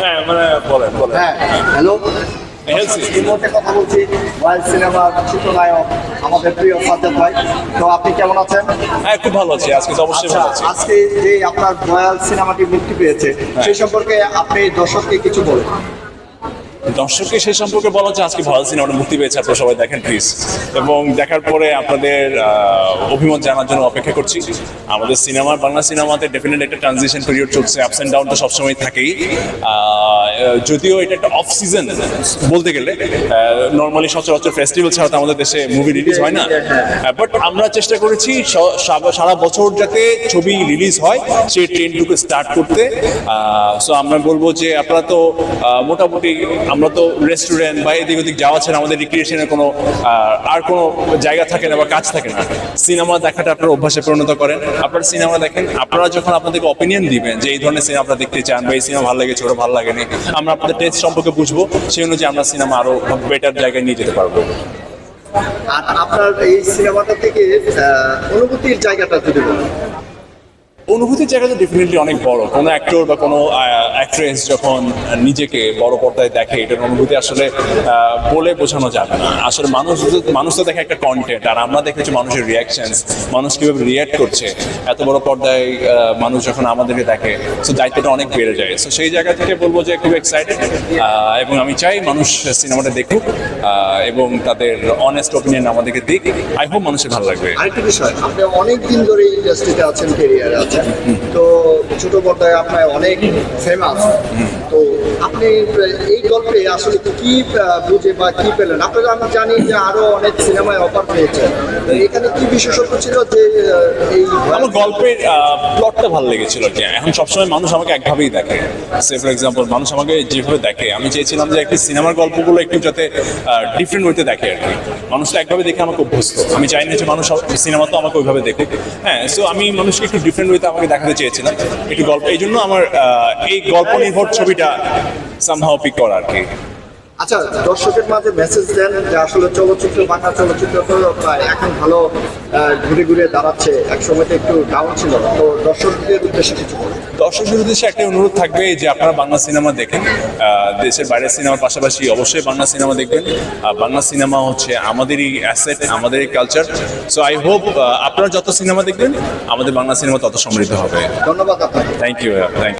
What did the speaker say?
হ্যাঁ মানে বলেন বলেন। হ্যাঁ হ্যালো Healthy. এই মুহূর্তে কথা বলছি সিনেমার চিত্রনায়ক আমাদের প্রিয় সাজ্জাদ ভাই। তো আপনি কেমন আছেন? হ্যাঁ খুব ভালো আছি আজকে অবশ্যই আচ্ছা ভালো আছি। আজকে যে আপনার রয়্যাল সিনেমাটি মুক্তি পেয়েছে সেই সম্পর্কে আপনি দর্শককে কিছু বলুন। দর্শককে সেই সম্পর্কে বলা হচ্ছে, আজকে ভালো সিনেমাটা মুক্তি পেয়েছে, আপনারা সবাই দেখেন প্লিজ এবং দেখার পরে আপনাদের অভিমত জানার জন্য অপেক্ষা করছি। আমাদের সিনেমার বাংলা সিনেমাতে ডেফিনেট একটা ট্রানজিশন পিরিয়ড চলছে আপস অ্যান্ড ডাউন তো সবসময় থাকেই। যদিও এটা একটা অফ সিজন বলতে গেলে নর্মালি সচরাচর ফেস্টিভ্যাল ছাড়া তো আমাদের দেশে মুভি রিলিজ হয় না। বাট আমরা চেষ্টা করেছি সারা বছর যাতে ছবি রিলিজ হয় সেই ট্রেনটুকু স্টার্ট করতে। সো আমরা বলব যে আপনারা তো মোটামুটি আমরা তো রেস্টুরেন্ট বা এদিক ওদিক যাওয়া ছাড়া আমাদের রিক্রিয়েশনের কোনো আর কোনো জায়গা থাকে না বা কাজ থাকে না। সিনেমা দেখাটা আপনার অভ্যাসে পরিণত করেন। আপনারা সিনেমা দেখেন, আপনারা যখন আপনাদেরকে অপিনিয়ন দিবেন যে এই ধরনের সিনেমা আপনারা দেখতে চান বা এই সিনেমা ভালো লেগেছে, ওটা ভালো লাগেনি, আমরা আপনাদের টেস্ট সম্পর্কে বুঝব, সেই অনুযায়ী আমরা সিনেমা আরও বেটার জায়গায় নিয়ে যেতে পারব। আর আপনার এই সিনেমাটা থেকে অনুভূতির জায়গাটা যদি অনুভূতির জায়গা তো ডেফিনেটলি অনেক বড়। কোনো অ্যাক্টর বা কোনো অ্যাক্ট্রেস যখন নিজেকে বড় পর্দায় দেখে, এটার অনুভূতি আসলে বলে বোঝানো যাবে না। আসলে মানুষ মানুষ তো দেখে একটা কন্টেন্ট আর আমরা দেখেছি মানুষের রিয়াকশন মানুষ কীভাবে রিয়াক্ট করছে। এত বড় পর্দায় মানুষ যখন আমাদেরকে দেখে সো দায়িত্বটা অনেক বেড়ে যায়। সো সেই জায়গা থেকে বলব যে খুব এক্সাইটেড এবং আমি চাই মানুষ সিনেমাটা দেখুক এবং তাদের অনেস্ট ওপিনিয়ন আমাদেরকে দিক। আই হোপ মানুষের ভালো লাগবে। আরেকটা বিষয়, আপনি অনেক দিন ধরে ইন্ডাস্ট্রিতে আছেন কেরিয়ারে আছেন। তো ছোট পর্দায় আপনার অনেক ফেমাস তো আপনি এই গল্পে আসলে কি বুঝে বা কি পেলেন? আপনারা আমি জানি যে আরও অনেক সিনেমায় অফার পেয়েছেন। তো এখানে কি বিশেষত্ব ছিল যে এই আমার গল্পের প্লটটা ভালো লেগেছিল কি। এখন সবসময় মানুষ আমাকে একভাবেই দেখে। সে ফর এক্সাম্পল মানুষ আমাকে যেভাবে দেখে, আমি চেয়েছিলাম যে একটি সিনেমার গল্পগুলো একটু যাতে ডিফারেন্ট ওয়েতে দেখে আর কি। মানুষ তো একভাবে দেখে আমাকে অভ্যস্ত। আমি চাই না যে মানুষ সিনেমা তো আমাকে ওইভাবে দেখুক। হ্যাঁ সো আমি মানুষকে একটু ডিফারেন্ট ওয়েতে আমাকে দেখাতে চেয়েছিলাম একটু গল্প। এই জন্য আমার এই গল্প নির্ভর ছবিটা সামহাও পিক করা আর কি আচ্ছা দর্শকের মাঝে মেসেজ দেন যে আসলে চলচ্চিত্র বাংলা চলচ্চিত্র তো প্রায় এখন ভালো ঘুরে ঘুরে দাঁড়াচ্ছে। এক সময় একটু ডাউন ছিল। তো দর্শকদের উদ্দেশ্যে কিছু দর্শকদের উদ্দেশ্যে একটা অনুরোধ থাকবে যে আপনারা বাংলা সিনেমা দেখেন। দেশের বাইরের সিনেমার পাশাপাশি অবশ্যই বাংলা সিনেমা দেখবেন। বাংলা সিনেমা হচ্ছে আমাদেরই অ্যাসেট আমাদেরই কালচার সো আই হোপ আপনারা যত সিনেমা দেখবেন আমাদের বাংলা সিনেমা তত সমৃদ্ধ হবে। ধন্যবাদ আপনাকে। Thank you thank